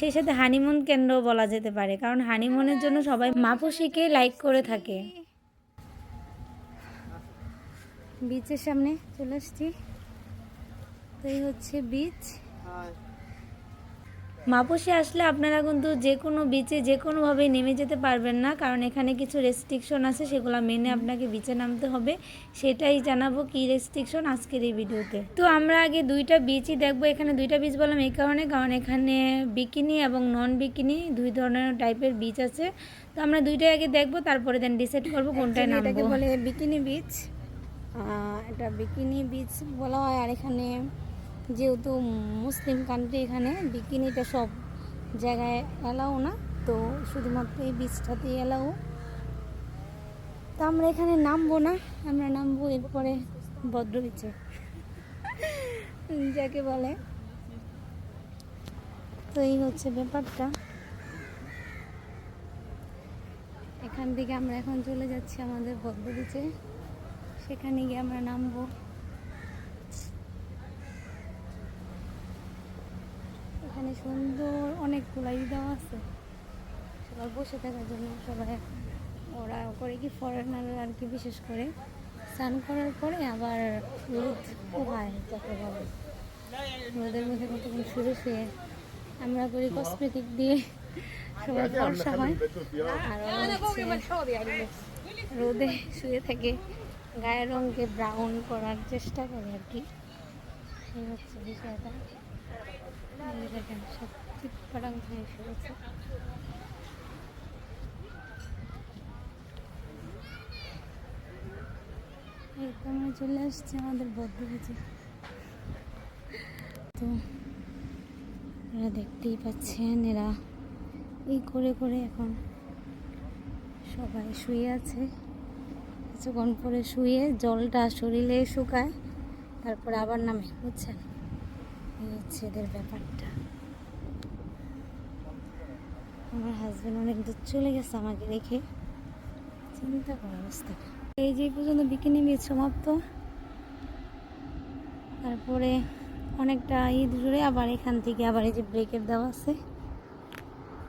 সেই সাথে হানিমুন কেন্দ্র বলা যেতে পারে, কারণ হানিমুনের জন্য সবাই মাপুসিকে লাইক করে থাকে। বিচের সামনে চলে আসছি। তো এই হচ্ছে বিচ মাপুসি আসলে আপনারা কিন্তু যে কোনো বিচে যে কোনোভাবেই নেমে যেতে পারবেন না কারণ এখানে কিছু রেস্ট্রিকশন আছে সেগুলো মেনে আপনাকে বিচে নামতে হবে। সেটাই জানাব কি রেস্ট্রিকশন আজকের এই ভিডিওতে। তো আমরা আগে দুইটা বিচই দেখব। এখানে দুইটা বিচ বললাম এই কারণে কারণ এখানে বিকিনি এবং নন বিকিনি দুই ধরনের টাইপের বিচ আছে। তো আমরা দুইটাই আগে দেখব তারপরে দেন ডিসাইড করব কোনটায় নামবো। বলে বিকিনি বিচ এটা বিকিনি বিচ বলা হয় আর এখানে যেহেতু মুসলিম কান্ট্রি এখানে, বিকিনিটা সব জায়গায় এলাও না, তো শুধুমাত্র এই বিচটাতেই এলাও তো আমরা এখানে নামবো না, আমরা নামবো এরপরে ভদ্র যাকে বলে। তো এই হচ্ছে ব্যাপারটা। এখান থেকে আমরা এখন চলে যাচ্ছি আমাদের ভদ্র বিচে সেখানে গিয়ে আমরা নামবো। এখানে সুন্দর অনেকগুলো ই দেওয়া আছে। সবাই বসে থাকার জন্য সবাই ওরা করে কি ফরেনার আর কি বিশেষ করে। স্নান করার পরে আবার রোদ পোহায় যাকে বলে। রোদের মধ্যে কতক্ষণ শুয়ে শুয়ে আমরা করি কসমেটিক দিয়ে। সবাই ফর্সা হয়। আর রোদে শুয়ে থাকে। গায়ের রঙকে ব্রাউন করার চেষ্টা করে আর কি। এই হচ্ছে বিষয়টা। দেখেন সব চিটপাটাং হয়ে আমরা চলে আসছি আমাদের বদ্ধ বেঁচে তো এরা দেখতেই পাচ্ছেন, এরা এই করে করে এখন সবাই শুয়ে আছে। কিছুক্ষণ পরে শুয়ে জলটা শরীরে শুকায়, তারপরে আবার নামে, বুঝছেন? হচ্ছে এদের ব্যাপারটা। আমার হাজব্যান্ড অনেক দূর চলে গেছে আমাকে রেখে চিন্তা করার অবস্থা। এই যে পর্যন্ত বিকিনি বিচ সমাপ্ত। তারপরে অনেকটা ঈদ জুড়ে আবার এখান থেকে আবার এই যে ব্রেকের দেওয়া আছে।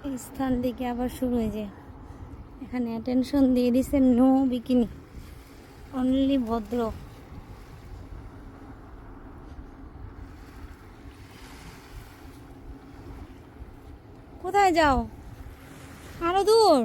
এই স্থান থেকে আবার শুরু হয়ে যায়। এখানে অ্যাটেনশন দিয়ে দিছে নো বিকিনি অনলি ভদ্র। কোথায় যাও? আরও দূর।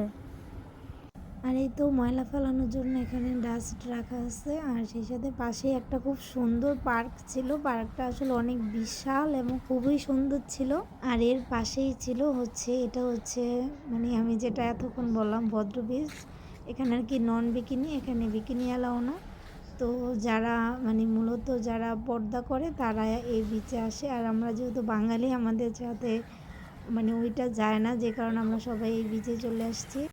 আর, এই তো ময়লা ফেলানোর জন্য এখানে ডাস্ট রাখা আছে। আর সেই সাথে পাশেই একটা খুব সুন্দর পার্ক ছিল। পার্কটা আসলে অনেক বিশাল এবং খুবই সুন্দর ছিল। আর এর পাশেই ছিল হচ্ছে, এটা হচ্ছে মানে আমি যেটা এতক্ষণ বললাম, ভদ্র বীজ এখানে আর কি নন বিকিনি এখানে বিকিনি এলাও না। তো যারা মানে মূলত যারা পর্দা করে, তারা এই বিচে আসে। আর আমরা যেহেতু বাঙালি, আমাদের সাথে মানে ওইটা যায় না যে কারণে আমরা সবাই এই বিচে চলে আসছি।